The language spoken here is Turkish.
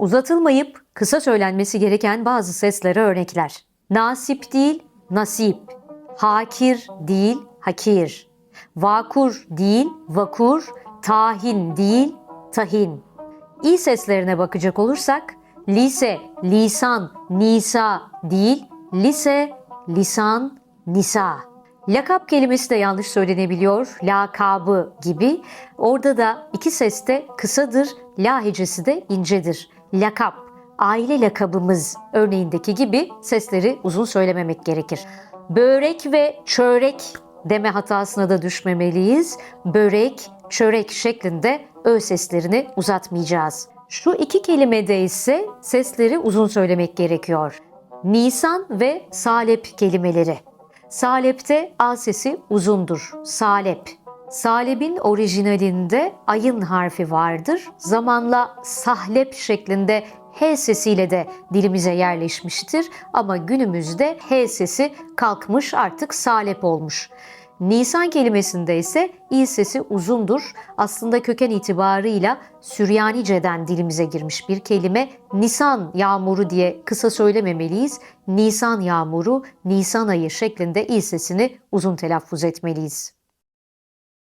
Uzatılmayıp kısa söylenmesi gereken bazı seslere örnekler. Nasip değil, nasip. Hakir değil, hakir. Vakur değil, vakur. Tahin değil, tahin. İ seslerine bakacak olursak lise, lisan, nisa değil, lise, lisan, nisa. Lakap kelimesi de yanlış söylenebiliyor. Lakabı gibi. Orada da iki ses de kısadır, la hecesi de incedir. Lakap, aile lakabımız örneğindeki gibi sesleri uzun söylememek gerekir. Börek ve çörek deme hatasına da düşmemeliyiz. Börek, çörek şeklinde ö seslerini uzatmayacağız. Şu iki kelimede ise sesleri uzun söylemek gerekiyor. Nisan ve salep kelimeleri. Salep'te A sesi uzundur. Salep. Salebin orijinalinde ayın harfi vardır. Zamanla sahlep şeklinde H sesiyle de dilimize yerleşmiştir ama günümüzde H sesi kalkmış artık salep olmuş. Nisan kelimesinde ise i sesi uzundur. Aslında köken itibarıyla Süryanice'den dilimize girmiş bir kelime. Nisan yağmuru diye kısa söylememeliyiz. Nisan yağmuru, Nisan ayı şeklinde i sesini uzun telaffuz etmeliyiz.